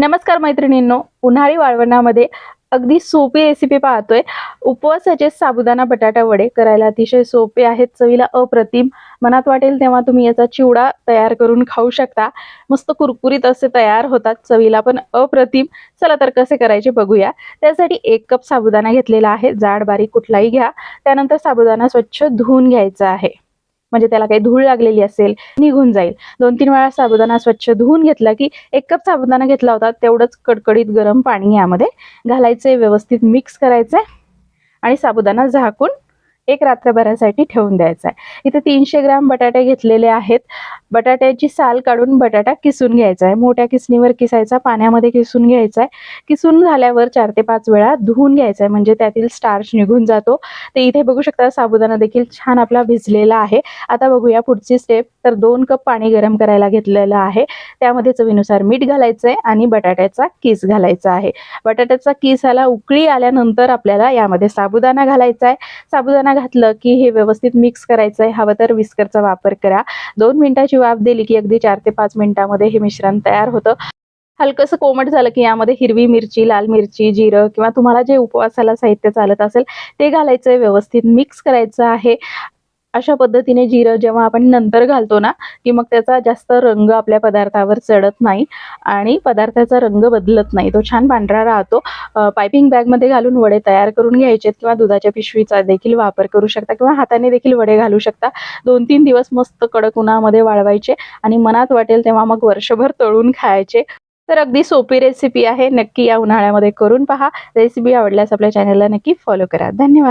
नमस्कार मैत्रिणींनो उन्हाळी वाळवणामध्ये अगदी सोपी रेसिपी पाहतोय. उपवासाचे साबुदाणा बटाटा वडे करायला अतिशय सोपे आहेत चवीला अप्रतिम. मनात वाटेल तेव्हा तुम्ही याचा चिवडा तयार करून खाऊ शकता. मस्त कुरकुरीत असे तयार होतात चवीला पण अप्रतिम. चला तर कसे करायचे बघूया. त्यासाठी एक कप साबुदाणा घेतलेला आहे जाड बारीक कुठलाही घ्या. त्यानंतर साबुदाणा स्वच्छ धुवून घ्यायचा आहे. म्हणजे त्याला काही धूळ लागलेली असेल निघून जाईल. दोन तीन वेळा साबुदाणा स्वच्छ धुवून घेतला की एक कप साबुदाणा घेतला होता तेवढंच कडकडीत गरम पाणी यामध्ये घालायचे व्यवस्थित मिक्स करायचे आणि साबुदाणा झाकून एक रात्रभरासाठी ठेवून द्यायचा आहे. इथे तीनशे ग्राम बटाटे घेतलेले आहेत. बटाट्याची साल काढून बटाटा किसून घ्यायचा आहे. मोठ्या किसणीवर किसायचा पाण्यामध्ये किसून घ्यायचा आहे. किसून झाल्यावर चार ते पाच वेळा धुवून घ्यायचा आहे. म्हणजे त्यातील स्टार्च निघून जातो. ते इथे बघू शकता साबुदाणा देखील छान आपला भिजलेला आहे. आता बघूया पुढची स्टेप तर दोन कप पाणी गरम करायला घेतलेलं आहे. त्यामध्ये चवीनुसार मीठ घालायचं आहे आणि बटाट्याचा किस घालायचा आहे. बटाट्याचा किस आला उकळी आल्यानंतर आपल्याला यामध्ये साबुदाणा घालायचा आहे. साबुदाणा घातलं की हे व्यवस्थित मिक्स करायचं आहे हवं तर विस्करचा वापर करा. दोन मिनिटाची वाफ दिली की अगदी चार ते पाच मिनिटामध्ये हे मिश्रण तयार होतं. हलकंसं कोमट झालं की यामध्ये हिरवी मिरची लाल मिरची जिरं किंवा तुम्हाला जे उपवासाला साहित्य चालत असेल ते घालायचं आहे व्यवस्थित मिक्स करायचं आहे. अशा पद्धतीने जिरं जेव्हा आपण नंतर घालतो ना की मग त्याचा जास्त रंग आपल्या पदार्थावर चढत नाही आणि पदार्थाचा रंग बदलत नाही. तो छान पांढरा राहतो. पायपिंग बॅगमध्ये घालून वडे तयार करून घ्यायचे किंवा दुधाच्या पिशवीचा देखील वापर करू शकता किंवा हाताने देखील वडे घालू शकता. दोन तीन दिवस मस्त कडक उन्हामध्ये वाळवायचे आणि मनात वाटेल तेव्हा मग वर्षभर तळून खायचे. तर अगदी सोपी रेसिपी आहे. नक्की या उन्हाळ्यामध्ये करून पहा. रेसिपी आवडल्यास आपल्या चॅनलला नक्की फॉलो करा. धन्यवाद.